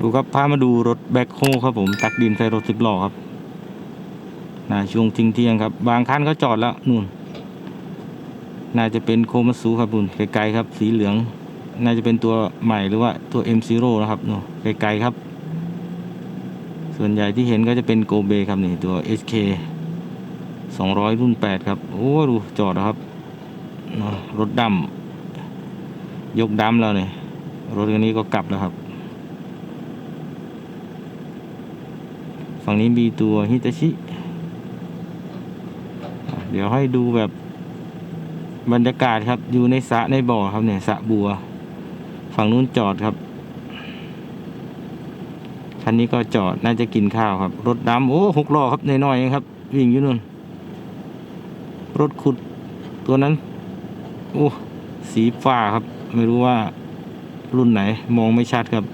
ดูครับพามาดูรถแบ็คโฮครับผม ตักดินใส่รถสิบล้อครับนะช่วงทิ้งเที่ยงครับ บางคันก็จอดแล้วนู่น น่าจะเป็นโคมาซูครับนู่นไกลๆครับ สีเหลือง น่าจะเป็นตัวใหม่หรือว่าตัว M0 นะครับนู่นไกลๆครับ ส่วนใหญ่ที่เห็นก็จะเป็นโกเบครับนี่ตัว SK 200 รุ่น 8 ครับ โอ้ดูจอดนะครับ รถดำยกดำแล้วเนี่ยรถคันนี้ก็กลับแล้วครับ ฝั่งนี้มีตัวฮิตาชิ เดี๋ยวให้ดูแบบบรรยากาศครับอยู่ในสระในบ่อครับเนี่ยสระบัว ฝั่งนู้นจอดครับคันนี้ก็จอดน่าจะกินข้าวครับ รถดำโอ้หกล้อครับน้อยๆเองครับ วิ่งอยู่นู่น รถขุดตัวนั้น โอ้สีฟ้าครับ ไม่รู้ว่ารุ่นไหนมองไม่ชัดครับ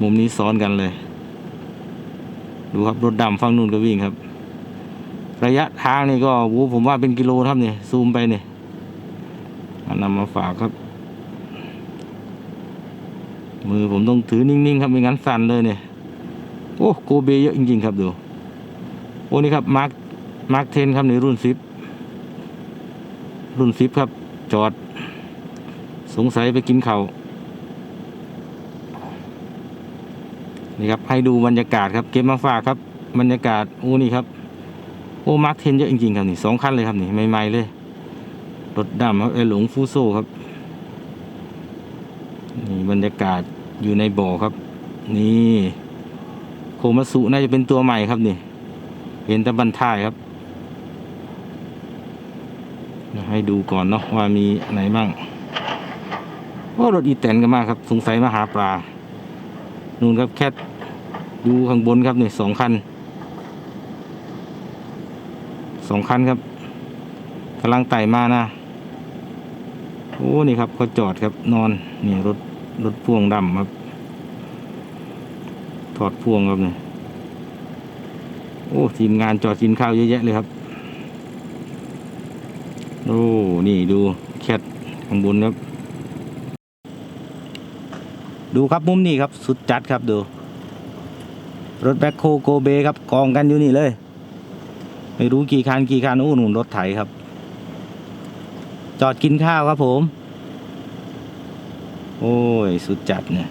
มุมนี้ซ้อนกันเลย ดูครับรถดำฝั่งนู้นก็วิ่งครับ ระยะทางนี่ก็โอ้ผมว่าเป็นกิโลครับเนี่ยซูมไปเนี่ยอานำมาฝากครับ มือผมต้องถือนิ่งๆครับไม่งั้นสั่นเลยเนี่ยโอ้โกเบเยอะจริง ๆ ครับดูโอ้นี่ครับมาร์คมาร์คเทนครับในรุ่นซิปรุ่นซิปครับ จอด สงสัยไปกินเขา่า นี่ครับให้ดูบรรยากาศครับเก็บมาฝากครับบรรยากาศโอ้นี่ครับโอ้มาร์คเทนเยอะจริงๆครับนี่สองคันเลยครับนี่ใหม่ๆเลยรถดำครับไอหลงฟูโซครับนี่บรรยากาศอยู่ในบ่อครับ นี่โคมาสุน่าจะเป็นตัวใหม่ครับนี่ เห็นต่บันท้ายครับ ให้ดูก่อนเนาะว่ามีอันไหนบ้างโอ้รถอีแตนกันมากครับ สงสัยมาหาปลา นู่นครับแคทอยู่ข้างบนครับนี่สองคันสองคันครับกำลังไต่มานะโอ้นี่ครับเขาจอดครับนอนนี่รถรถพ่วงดำครับ ถอดพ่วงครับเนี่ยโอ้ทีมงานจอดกินข้าวเยอะแยะเลยครับโอ้นี่ดูแคทข้างบนครับ ดูครับมุมนี้ครับสุดจัดครับดู รถแบ็คโคโกเบครับกองกันอยู่นี่เลย ไม่รู้กี่คันกี่คันอู้หนุนรถไถครับ จอดกินข้าวครับผม โอ้ย สุดจัดเนี่ย